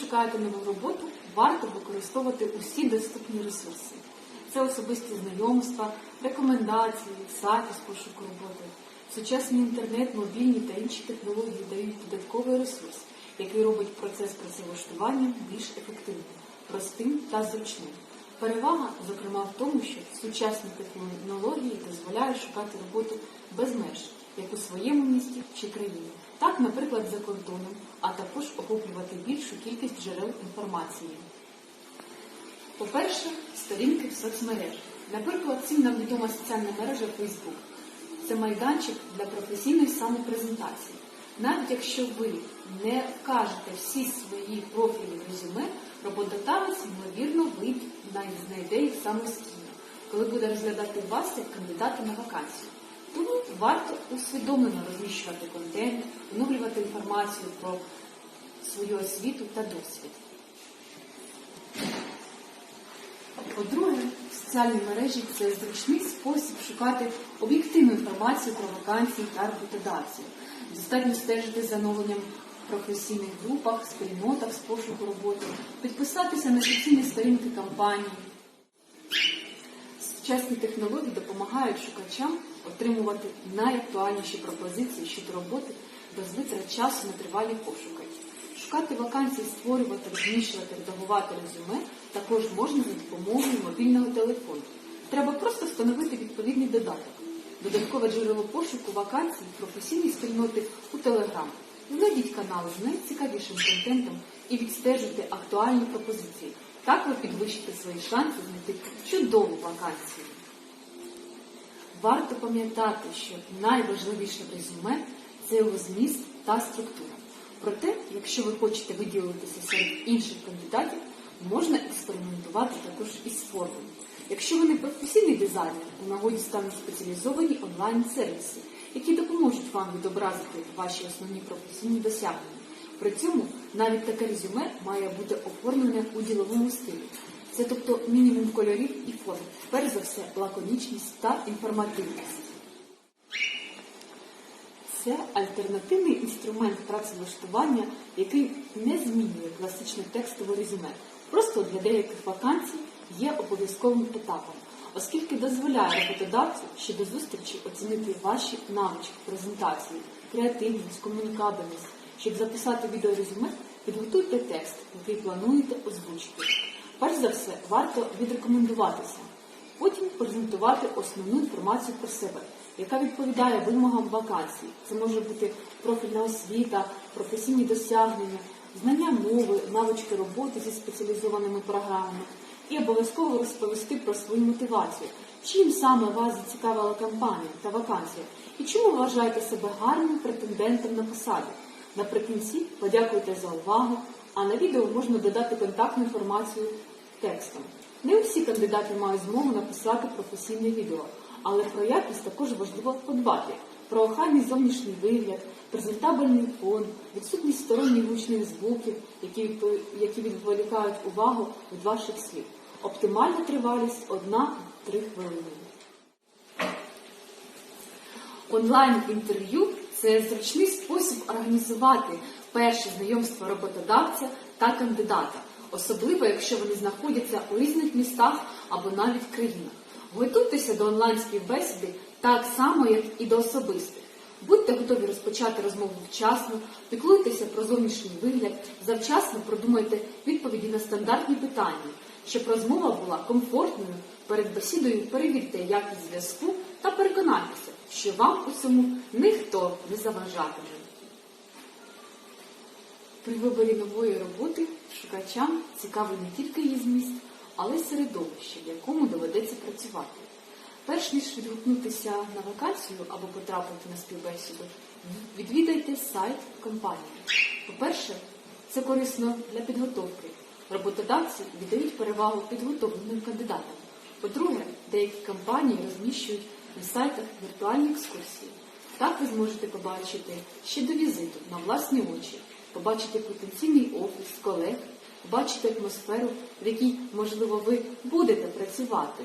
шукаєте нову роботу, варто використовувати усі доступні ресурси. Це особисті знайомства, рекомендації, сайти з пошуку роботи. Сучасний інтернет, мобільні та інші технології дають додатковий ресурс, який робить процес працевлаштування більш ефективним, простим та зручним. Перевага, зокрема, в тому, що сучасні технології дозволяють шукати роботу без меж, як у своєму місті чи країні, так, наприклад, за кордоном, а також охоплювати більшу кількість джерел інформації. По-перше, сторінки в соцмережах. Наприклад, всім нам відома соціальна мережа Facebook. Це майданчик для професійної самопрезентації. Навіть якщо ви не вкажете всі свої профілі резюме, роботодавець, ймовірно, знайде їх самостійно, коли буде розглядати вас як кандидата на вакансію. Тому варто усвідомлено розміщувати контент, оновлювати інформацію про свою освіту та досвід. По-друге, соціальні мережі це зручний спосіб шукати об'єктивну інформацію про вакансії та роботодавців. Достатньо стежити за оновленням в професійних групах, спільнотах з пошуку роботи, підписатися на офіційні сторінки компанії. Сучасні технології допомагають шукачам отримувати найактуальніші пропозиції щодо роботи без витрат часу на тривалі пошуки. Шукати вакансії, створювати, розміщувати, редагувати резюме також можна за допомогою мобільного телефону. Треба просто встановити відповідний додаток. Додаткове джерело пошуку вакансій професійні спільноти у Телеграм. Знайдіть канал з найцікавішим контентом і відстежуйте актуальні пропозиції. Так ви підвищите свої шанси знайти чудову вакансію. Варто пам'ятати, що найважливіше резюме це його зміст та структура. Проте, якщо ви хочете виділитися серед інших кандидатів, можна експериментувати також із формою. Якщо ви не професійний дизайнер, у нагоді стануть спеціалізовані онлайн-сервіси, які допоможуть вам відобразити ваші основні професійні досягнення. При цьому навіть таке резюме має бути оформлене у діловому стилі. Це тобто мінімум кольорів і форм, перш за все, лаконічність та інформативність. Це альтернативний інструмент працевлаштування, який не змінює класичне текстове резюме. Просто для деяких вакансій є обов'язковим етапом, оскільки дозволяє роботодавцю ще до зустрічі оцінити ваші навички презентації, креативність, комунікабельність. Щоб записати відеорезюме, підготуйте текст, який плануєте озвучити. Перш за все, варто відрекомендуватися, потім презентувати основну інформацію про себе, яка відповідає вимогам вакансії. Це може бути профільна освіта, професійні досягнення, знання мови, навички роботи зі спеціалізованими програмами. І обов'язково розповісти про свою мотивацію, чим саме вас зацікавила кампанія та вакансія, і чому вважаєте себе гарним претендентом на посаду. Наприкінці подякуйте за увагу, а на відео можна додати контактну інформацію текстом. Не усі кандидати мають змогу написати професійне відео, але про якість також важливо подбати. Про охайний зовнішній вигляд, презентабельний фон, відсутність сторонніх гучних звуків, які, які відволікають увагу від ваших слів. Оптимальна тривалість 1-3 хвилини. Онлайн-інтерв'ю це зручний спосіб організувати перше знайомство роботодавця та кандидата, особливо якщо вони знаходяться у різних містах або навіть країнах. Готуйтеся до онлайн бесіди так само, як і до особистих. Будьте готові розпочати розмову вчасно, піклуйтеся про зовнішній вигляд, завчасно продумайте відповіді на стандартні питання, щоб розмова була комфортною. Перед бесідою перевірте якість зв'язку та переконайтеся, що вам у цьому ніхто не заважатиме. При виборі нової роботи шукачам цікавий не тільки її зміст, але й середовище, в якому доведеться працювати. Перш ніж відгукнутися на вакансію або потрапити на співбесіду, відвідайте сайт компанії. По-перше, це корисно для підготовки. Роботодавці віддають перевагу підготовленим кандидатам. По-друге, деякі компанії розміщують на сайтах віртуальні екскурсії. Так ви зможете побачити ще до візиту на власні очі, побачити потенційний офіс, колег, побачите атмосферу, в якій, можливо, ви будете працювати.